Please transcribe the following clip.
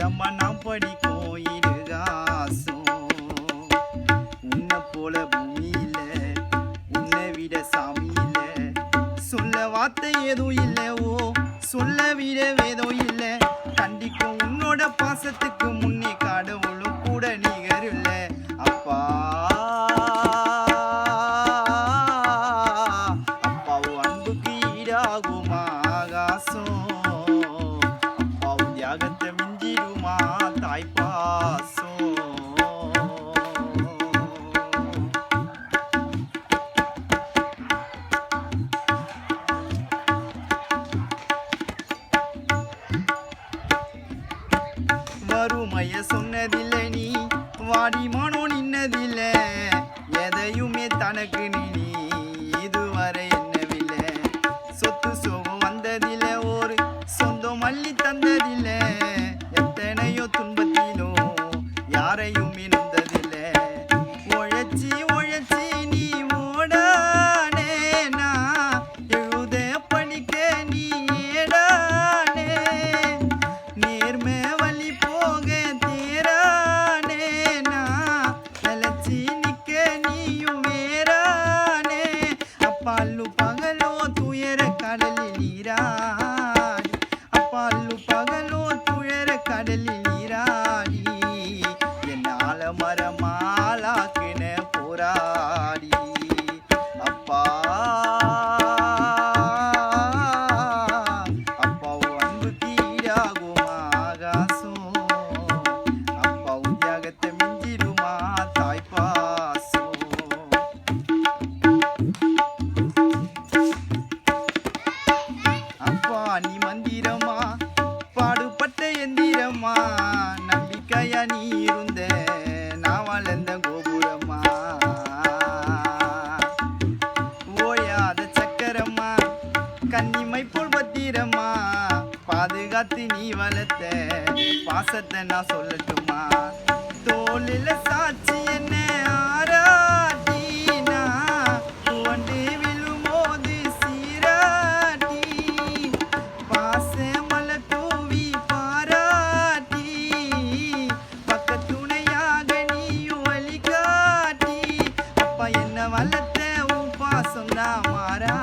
இதம்மா நாம் படிக்கும் இருகாசம் உன்னை போல பூமியில உன்னை விட சாமியில. சொல்ல வார்த்தை எதுவும் இல்லை ஓ சொல்ல விட ஏதோ இல்லை. கண்டிக்கும் உன்னோட பாசத்துக்கு முன்னே கடவுளும் கூட நிகருல்ல அப்பா அப்பாவு அன்புக்கு ஈடாகும் ஆகாசம். அப்பாவு தியாகத்தை வறுமைய சொன்னதில்லை நீ வாடி மனோ நின்னதில்லை. எதையுமே தனக்கு நீ நீ இதுவரை என்னவில்லை சொத்து சோகம் வந்ததில்லை ஒரு சொந்தம் அள்ளி தந்ததில்லை. எத்தனையோ துன்பத்திலும் யாரையும் இணைந்ததில்லை உழைச்சி உழைச்சி நீ ஓடானே நான் எழுத படிக்க நீ ஏடானே. நேர்மை அப்பால்லு பகலோ துயர கடலில் நீராடி. அப்பால்லு பகலோ துயர கடலில் நீராடி. என்னால மரமாலாக்கின போராடி இருந்த நான் வளர்ந்த கோபுரமா? ஓயாத சக்கரம்மா கன்னிமை போல் பத்திரமா? பாதுகாத்து நீ வளர்த்த பாசத்தை நான் சொல்லட்டுமா? தோலில் சாட்சி வல்லத்தை உன் பாசம் தான் மாறா.